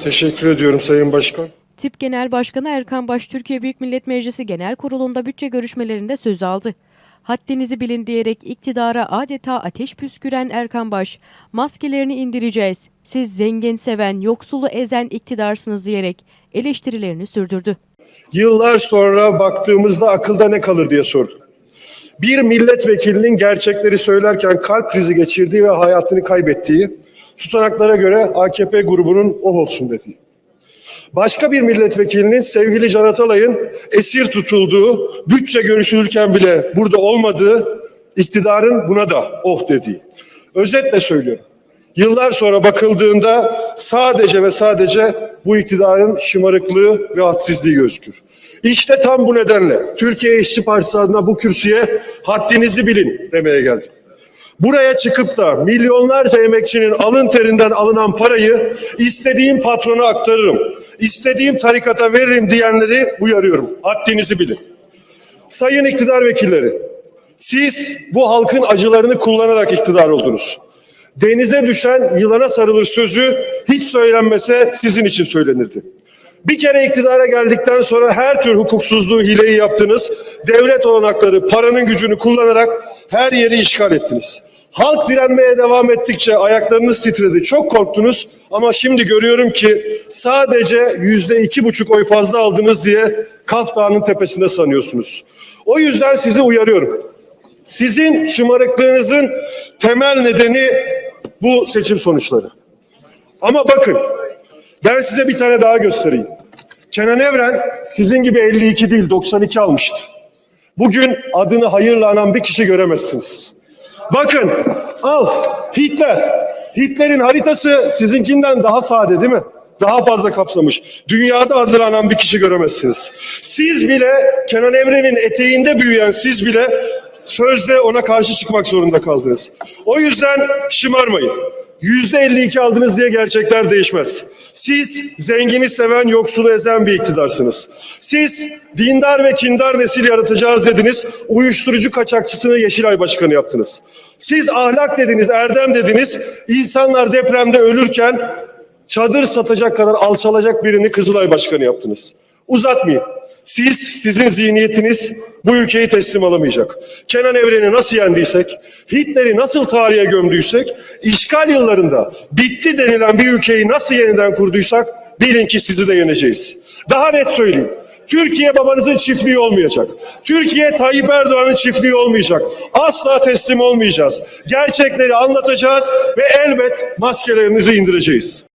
Teşekkür ediyorum Sayın Başkan. Tip Genel Başkanı Erkan Baş, Türkiye Büyük Millet Meclisi Genel Kurulu'nda bütçe görüşmelerinde söz aldı. Haddinizi bilin diyerek iktidara adeta ateş püsküren Erkan Baş, maskelerini indireceğiz, siz zengin seven, yoksulu ezen iktidarsınız diyerek eleştirilerini sürdürdü. Yıllar sonra baktığımızda akılda ne kalır diye sordum. Bir milletvekilinin gerçekleri söylerken kalp krizi geçirdiği ve hayatını kaybettiği, tutanaklara göre AKP grubunun o olsun dediği. Başka bir milletvekilinin sevgili Can Atalay'ın esir tutulduğu, bütçe görüşülürken bile burada olmadığı, iktidarın buna da oh dediği. Özetle söylüyorum. Yıllar sonra bakıldığında sadece ve sadece bu iktidarın şımarıklığı ve hadsizliği gözükür. İşte tam bu nedenle Türkiye İşçi Partisi adına bu kürsüye haddinizi bilin demeye geldim. Buraya çıkıp da milyonlarca emekçinin alın terinden alınan parayı istediğim patrona aktarırım, istediğim tarikata veririm diyenleri uyarıyorum. Haddinizi bilin. Sayın iktidar vekilleri, siz bu halkın acılarını kullanarak iktidar oldunuz. Denize düşen yılana sarılır sözü hiç söylenmese sizin için söylenirdi. Bir kere iktidara geldikten sonra her tür hukuksuzluğu, hileyi yaptınız. Devlet olanakları, paranın gücünü kullanarak her yeri işgal ettiniz. Halk direnmeye devam ettikçe ayaklarınız titredi. Çok korktunuz ama şimdi görüyorum ki sadece yüzde iki buçuk oy fazla aldınız diye Kaf Dağı'nın tepesinde sanıyorsunuz. O yüzden sizi uyarıyorum. Sizin şımarıklığınızın temel nedeni bu seçim sonuçları. Ama bakın ben size bir tane daha göstereyim. Kenan Evren sizin gibi 52 değil 92 almıştı. Bugün adını hayırla anan bir kişi göremezsiniz. Bakın al Hitler. Hitler'in haritası sizinkinden daha sade değil mi? Daha fazla kapsamış. Dünyada adını anan bir kişi göremezsiniz. Siz bile Kenan Evren'in eteğinde büyüyen siz bile sözde ona karşı çıkmak zorunda kaldınız. O yüzden şımarmayın. Yüzde 52 aldınız diye gerçekler değişmez. Siz zengini seven, yoksulu ezen bir iktidarsınız. Siz dindar ve kindar nesil yaratacağız dediniz. Uyuşturucu kaçakçısını Yeşilay Başkanı yaptınız. Siz ahlak dediniz, erdem dediniz. İnsanlar depremde ölürken çadır satacak kadar alçalacak birini Kızılay Başkanı yaptınız. Uzatmayın. Siz, sizin zihniyetiniz bu ülkeyi teslim alamayacak. Kenan Evren'i nasıl yendiysek, Hitler'i nasıl tarihe gömdüysek, işgal yıllarında bitti denilen bir ülkeyi nasıl yeniden kurduysak, bilin ki sizi de yeneceğiz. Daha net söyleyeyim. Türkiye babanızın çiftliği olmayacak. Türkiye Tayyip Erdoğan'ın çiftliği olmayacak. Asla teslim olmayacağız. Gerçekleri anlatacağız ve elbet maskelerinizi indireceğiz.